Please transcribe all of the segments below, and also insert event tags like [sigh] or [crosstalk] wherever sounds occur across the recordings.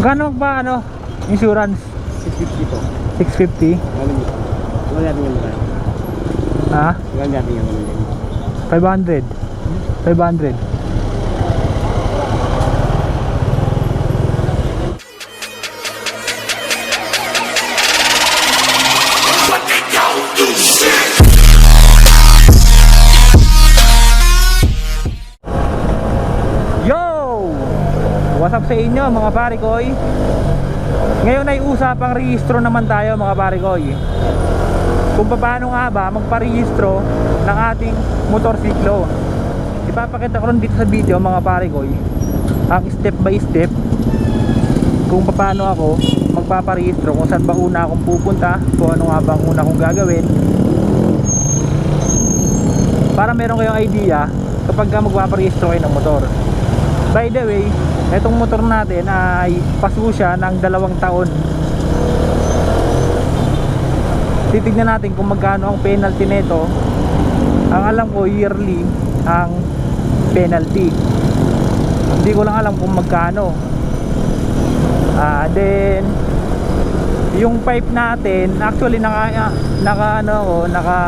Magkano ba ano? Insurance? 650 po. 650? Ano mo? Wala natin yung mga. Ha? Wala natin yung mga. 500? 500? Up sa inyo mga parikoy? Ngayon ay usapang rehistro naman tayo mga parikoy Kung paano nga ba magparehistro ng ating motorsiklo. Ipapakita ko rin dito sa video mga parikoy Ang step by step. Kung paano ako magpaparehistro Kung saan ba una akong pupunta Kung ano nga ba ang una kong gagawin. Para meron kayong idea Kapag ka magpaparehistro kayo ng motor. By the way, itong motor natin ay paso siya ng dalawang taon. Titignan natin kung magkano ang penalty nito. Ang alam ko yearly ang penalty. Hindi ko lang alam kung magkano. Ah, then yung pipe natin, actually naka naka ano ako, naka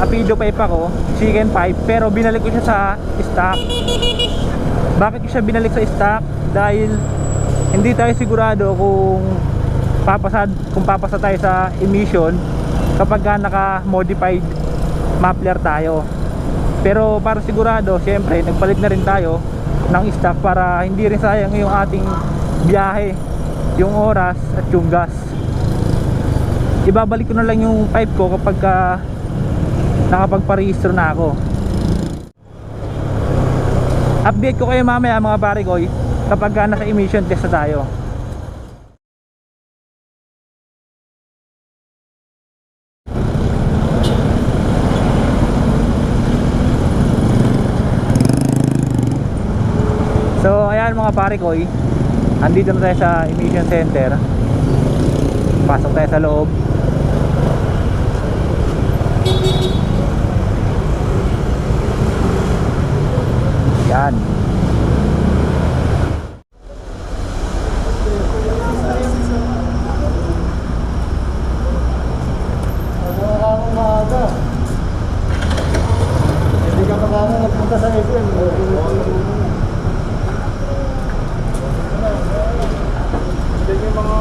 apido pipe ako, chicken pipe, pero binalik ko siya sa stock. Bakit ko siya binalik sa stock? Dahil hindi tayo sigurado kung papasa kung papasa tayo sa emission kapag ka naka-modified muffler tayo. Pero para sigurado, siyempre, nagpalit na rin tayo ng stock para hindi rin sayang yung ating biyahe, yung oras at yung gas. Ibabalik ko na lang yung pipe ko kapag ka nakapagparehistro na ako update ko kayo mamaya mga pare ko kapag ka nasa emission test na tayo. So ayan mga pare ko andito na tayo sa emission center. Pasok tayo sa loob yan umaga. Hindi ka pa kamo nagpunta sa FM. Hindi yung mga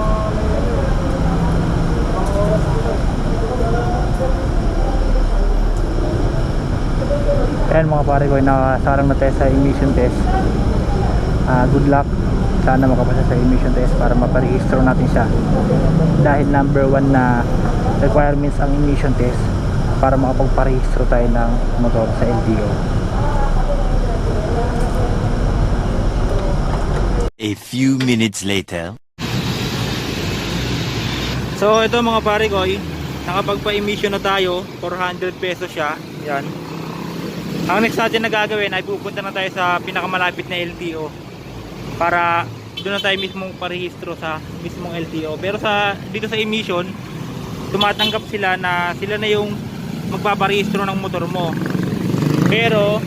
Ayan mga pare ko, nakasarang na tayo sa emission test. Ah, good luck. Sana makapasa sa emission test para maparehistro natin siya. Dahil number one na requirements ang emission test para makapagparehistro tayo ng motor sa LTO. A few minutes later. So ito mga pare ko, nakapagpa-emission na tayo, 400 pesos siya. Yan. Ang next natin na gagawin ay pupunta na tayo sa pinakamalapit na LTO para doon na tayo mismong parehistro sa mismong LTO. Pero sa dito sa emission, tumatanggap sila na sila na yung magpaparehistro ng motor mo. Pero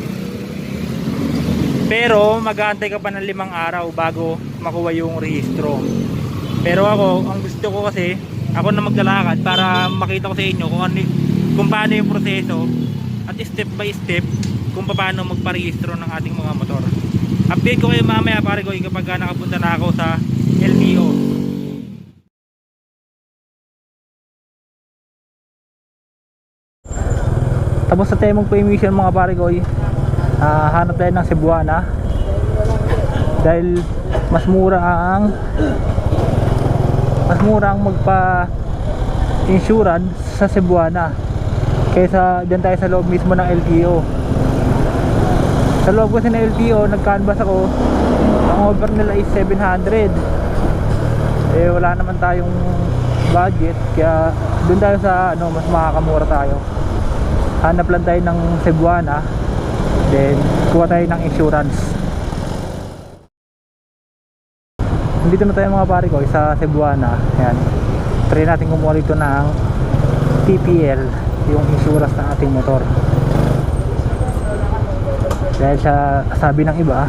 pero mag-aantay ka pa ng limang araw bago makuha yung rehistro. Pero ako, ang gusto ko kasi, ako na maglalakad para makita ko sa inyo kung ano kung paano yung proseso at step by step kung paano magparehistro ng ating mga motor. Update ko kayo mamaya pare ko kapag ka nakapunta na ako sa LTO. Tapos sa tayo magpa-emission mga pare ko, ah, hanap tayo ng Cebuana dahil mas mura ang mas mura ang magpa insurance sa Cebuana kaysa dyan tayo sa loob mismo ng LTO sa loob kasi ng LTO nag-canvas ako. Ang over nila is 700 eh wala naman tayong budget kaya dun tayo sa ano mas makakamura tayo. Hanap lang tayo ng Cebuana then kuha tayo ng insurance. Dito na tayo mga pare ko sa Cebuana. Ayan. Try natin kumuha dito ng TPL yung insurance ng ating motor dahil sa sabi ng iba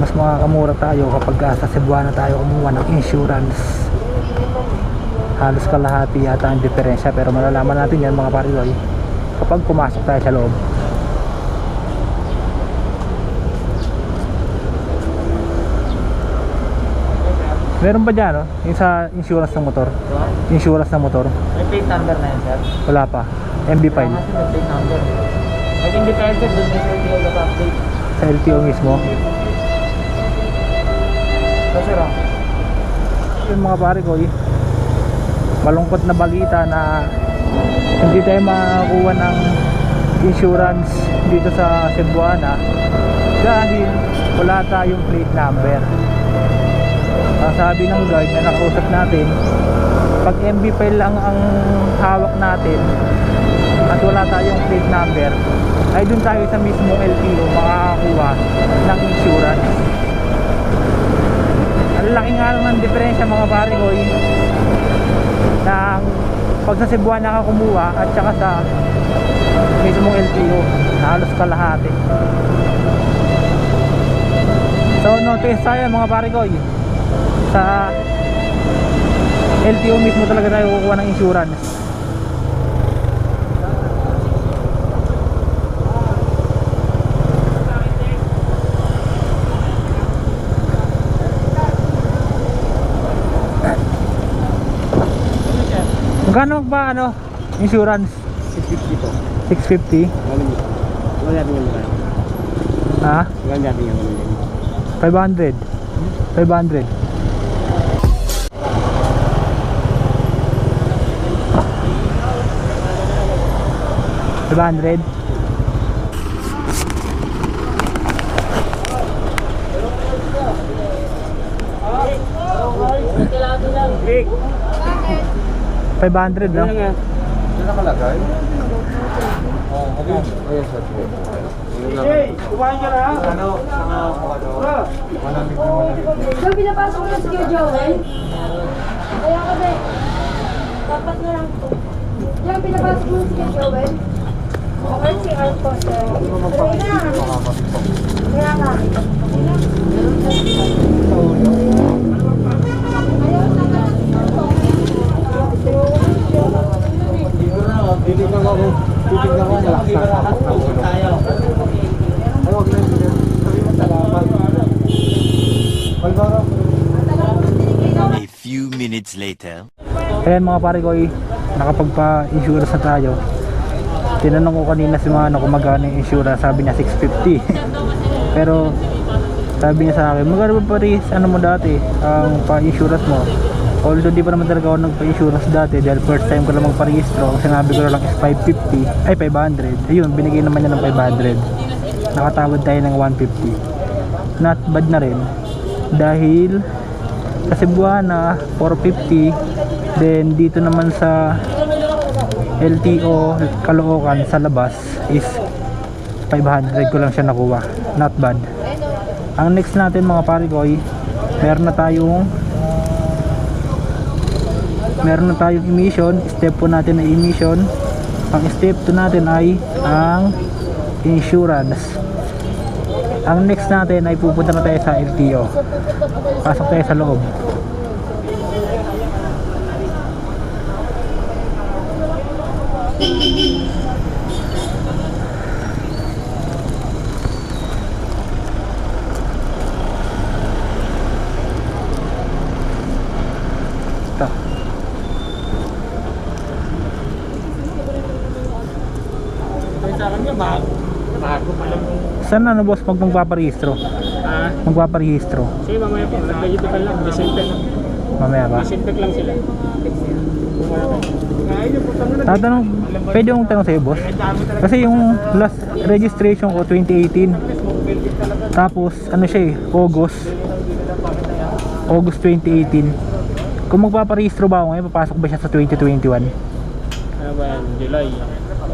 mas makakamura tayo kapag sa Cebuana tayo kumuha ng insurance. Halos kalahati yata ang diferensya pero malalaman natin yan mga parigoy kapag pumasok tayo sa loob. Meron ba dyan no? yung sa insurance ng motor? Insurance ng motor? May plate number na yan, sir. wala pa. MB5 Kaya nga, sir, may plate number. Tayo, sir, doon may LTO na update. sa LTO mismo So, sir, ah. yung mga pare ko eh, malungkot na balita na hindi tayo makakuha ng insurance dito sa Cebuana dahil wala tayong plate number ang sabi ng guard na nakausap natin pag MB file lang ang hawak natin at wala tayong plate number ay dun tayo sa mismong LTO makakakuha ng insurance. Ang laki nga lang ng diferensya mga pare ko ng pag sa Cebuana ka kumuha at saka sa mismong LTO halos kalahati. So notice tayo mga pare ko sa LTO mismo talaga tayo kukuha ng insurance magkano ba ano insurance 650 po. 650 Ano mo? Wala natin yung mura. ha Wala natin yung mura. 500 500 500 500 no? Hindi nakalagay? Oo, okay. Ayun, sir. Hey, kumain ka na? Ano? Ano? Malamig na malamig. So, pinapasok mo na si Joel? Kaya kasi, dapat na lang to. Diyan, pinapasok mo na si Joel? Okay, si Arco, sir. Pero ina, kaya nga. Titignan ko kung titignan ko malaksan. Ay, wag na yun. Sabi mo salamat. Palbaro. A few minutes later. Ayan mga pare ko, eh, nakapagpa-insurance na tayo. Tinanong ko kanina si Mano kung magkano yung insurance, sabi niya 650. [laughs] Pero sabi niya sa akin, magkano ba paris, ano mo dati, ang pa-insurance mo? Although di pa naman talaga ako nagpa-insurance dati dahil first time ko lang magparehistro, ang sinabi ko lang is 550, ay 500. Ayun, binigay naman niya ng 500. Nakatawad tayo ng 150. Not bad na rin. Dahil sa Cebuana 450 then dito naman sa LTO Caloocan sa labas is 500 ko lang siya nakuha not bad ang next natin mga parikoy meron na tayong meron na tayong emission. Step po natin na emission. Ang step 2 natin ay ang insurance. Ang next natin ay pupunta na tayo sa LTO pasok tayo sa loob. Ito. Sa akin nga, bago. Bago pa lang. Saan ano boss pag magpaparehistro? Ah, Magpaparehistro. sige mamaya po. Nag-digital lang. Disinfect lang. Mamaya ba? Disinfect lang sila. Tatanong, pwede akong tanong sa'yo boss? Kasi yung last registration ko 2018. Tapos ano siya eh, August. August 2018. Kung magpaparehistro ba ako ngayon, papasok ba siya sa 2021? Ano ba yan? July.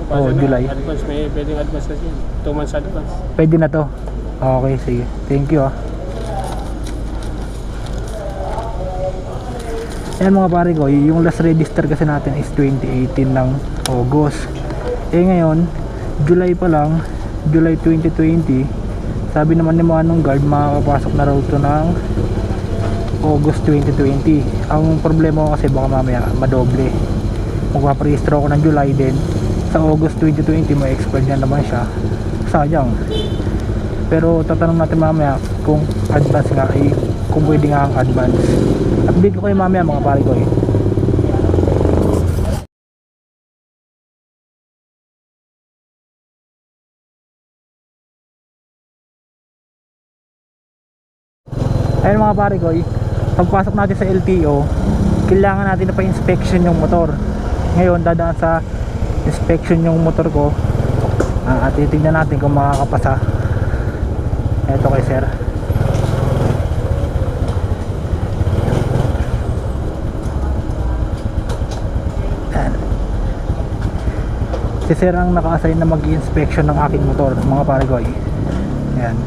Oo, July. Advance, may pwedeng advance kasi. 2 months advance. Pwede na to. Okay, sige. Thank you ah. Yan mga pare ko, yung last register kasi natin is 2018 ng August. Eh ngayon, July pa lang, July 2020, sabi naman ni Manong Guard makakapasok na raw to ng August 2020 ang problema ko kasi baka mamaya madoble magpaparehistro ako ng July din sa August 2020 may expired na naman siya. Sayang. Pero tatanong natin mamaya kung advance nga ay kung pwede nga ang advance. Update ko kayo mamaya mga pare ko eh. Ayun mga pare ko eh, pagpasok natin sa LTO kailangan natin na pa-inspection yung motor. Ngayon dadaan sa inspection yung motor ko. Ah, at titignan natin kung makakapasa. Eto kay sir. Si sir ang naka-assign na mag-inspection ng aking motor mga parigoy yan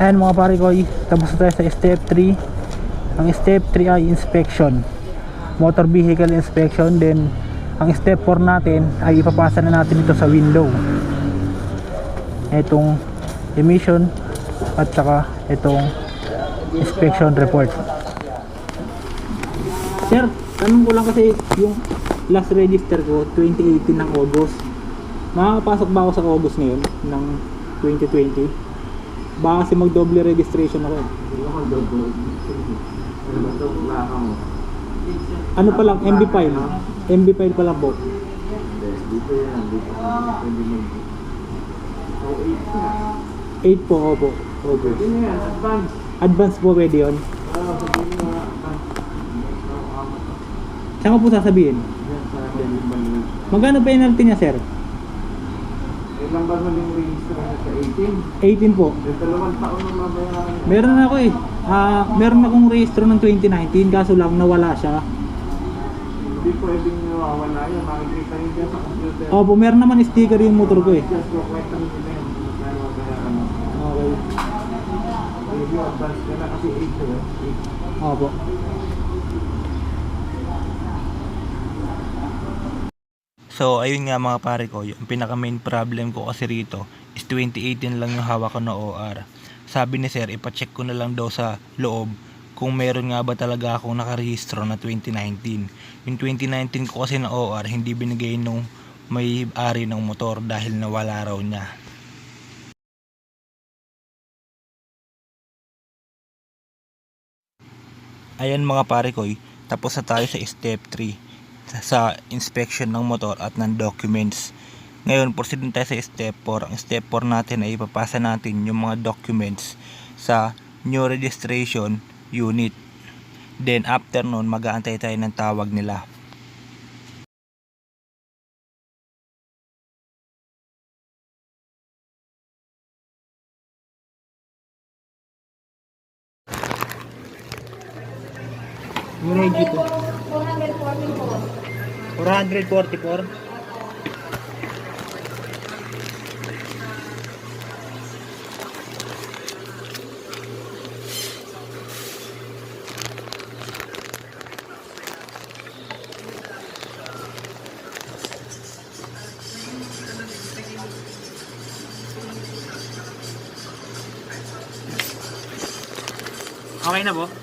Ayan mga pare ko, tapos na tayo sa step 3. Ang step 3 ay inspection. Motor vehicle inspection. Then, ang step 4 natin ay ipapasa na natin ito sa window. Itong emission at saka itong inspection report. Sir, tanong ko lang kasi yung last register ko 2018 ng August. Makakapasok ba ako sa August ngayon ng 2020? Baka kasi mag-double registration ako. Ano pa lang, MB file. MB file pa lang po. Dito yan, dito. Pwede mo. 8 po, opo. Opo. Advance. Advance po pwede yun. Saan ko po sasabihin? Magkano penalty niya, sir? Ilang ba mo yung register na sa 18? 18 po. Yung dalawang taon na mabayaran. Meron na ako eh. Ah, meron akong rehistro ng 2019 kaso lang nawala siya. Hindi pwedeng nawawala yan. Makikita yun dyan sa computer. Opo, meron naman sticker yung motor ko eh. Just yun. Magkano mabayaran mo. Okay. Review advance ka na kasi 8 eh. Opo. So, ayun nga mga pare ko, yung pinaka main problem ko kasi rito is 2018 lang yung hawak ko na OR. Sabi ni sir, ipacheck ko na lang daw sa loob kung meron nga ba talaga akong nakarehistro na 2019. Yung 2019 ko kasi na OR, hindi binigay nung may ari ng motor dahil nawala raw niya. Ayan mga pare ko, tapos na tayo sa step 3 sa inspection ng motor at ng documents. Ngayon, proceed tayo sa step 4. Ang step 4 natin ay ipapasa natin yung mga documents sa new registration unit. Then after nun, mag-aantay tayo ng tawag nila. 444. 444. Okay na po?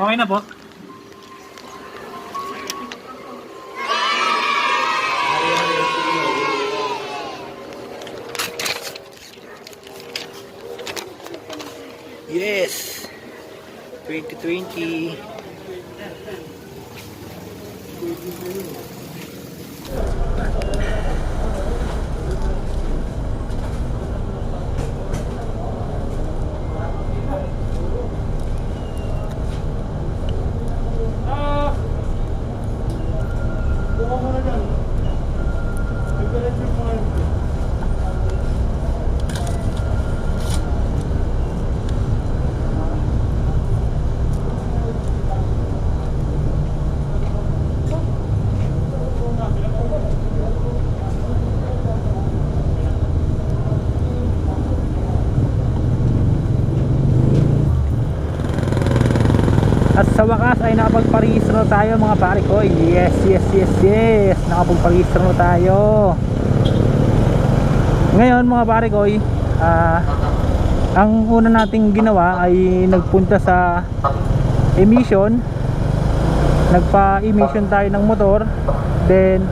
Okay na po. Yes! 2020. At sa wakas ay nakapagparehistro tayo mga pare ko. Yes, yes, yes, yes. Nakapagparehistro tayo. Ngayon mga pare ko, ah, ang una nating ginawa ay nagpunta sa emission. Nagpa-emission tayo ng motor. Then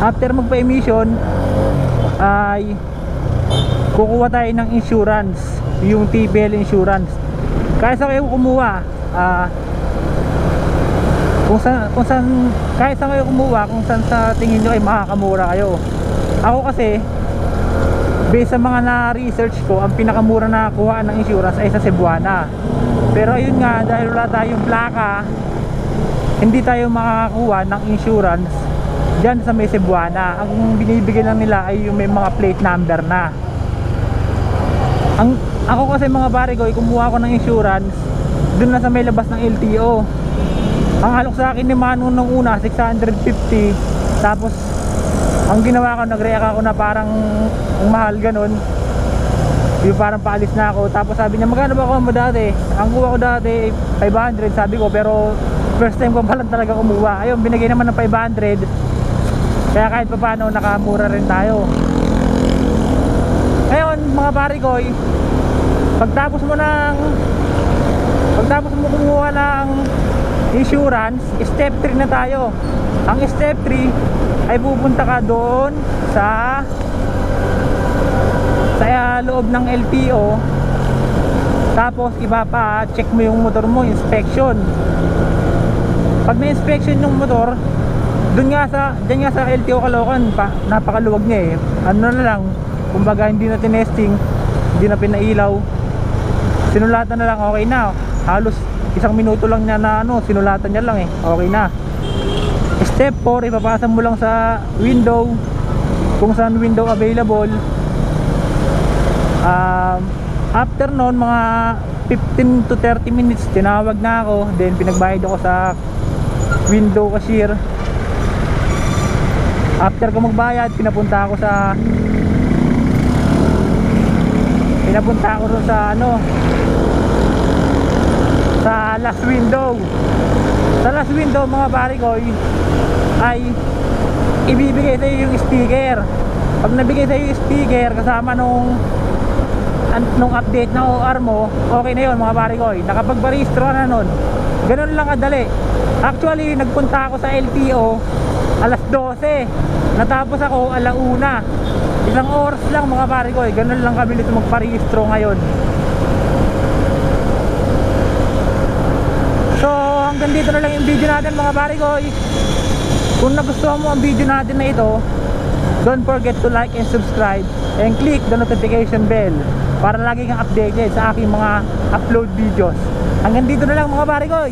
after magpa-emission ay kukuha tayo ng insurance, yung TPL insurance. Kaya sa kayo kumuha, ah kung saan, kung saan kahit saan kayo kumuha kung saan sa tingin nyo ay makakamura kayo. Ako kasi based sa mga na-research ko ang pinakamura na kuha ng insurance ay sa Cebuana. Pero ayun nga dahil wala tayong plaka hindi tayo makakakuha ng insurance dyan sa may Cebuana. Ang binibigyan lang nila ay yung may mga plate number na. Ang ako kasi mga pare ko kumuha ko ng insurance dun na sa may labas ng LTO ang alok sa akin ni Manu nung una 650 tapos ang ginawa ko nag-react ako na parang ang mahal ganun. Yung parang paalis na ako. Tapos sabi niya magkano ba ako dati? Ang kuha ko dati 500 sabi ko pero first time ko pa talaga kumuha. Ayun binigay naman ng 500 kaya kahit pa paano nakamura rin tayo. Ngayon mga pare ko pagtapos mo ng pagtapos mo kumuha ng insurance, step 3 na tayo. Ang step 3 ay pupunta ka doon sa sa uh, loob ng LTO tapos ipapa-check mo yung motor mo, inspection. Pag na-inspection yung motor, doon nga sa diyan nga sa LTO Caloocan, pa, napakaluwag niya eh. Ano na lang, kumbaga hindi na tinesting, hindi na pinailaw. Sinulatan na lang okay na. Halos isang minuto lang niya na ano, sinulatan niya lang eh. Okay na. Step 4, ipapasa mo lang sa window kung saan window available. Um, after noon, mga 15 to 30 minutes, tinawag na ako. Then pinagbayad ako sa window cashier. After ko magbayad, pinapunta ako sa pinapunta ako sa ano sa last window. Sa last window mga pare ko ay ibibigay sa yung sticker pag nabigay sa yung sticker kasama nung nung update na OR mo okay na yun mga pare ko nakapagparehistro ka na nun. Ganun lang kadali. Actually nagpunta ako sa LTO alas 12 natapos ako alauna. Ilang oras lang mga pare ko ganun lang kami nito magparehistro ngayon So hanggang dito na lang yung video natin mga pare ko. Kung nagustuhan mo ang video natin na ito, don't forget to like and subscribe and click the notification bell para lagi kang updated sa aking mga upload videos. Hanggang dito na lang mga pare ko.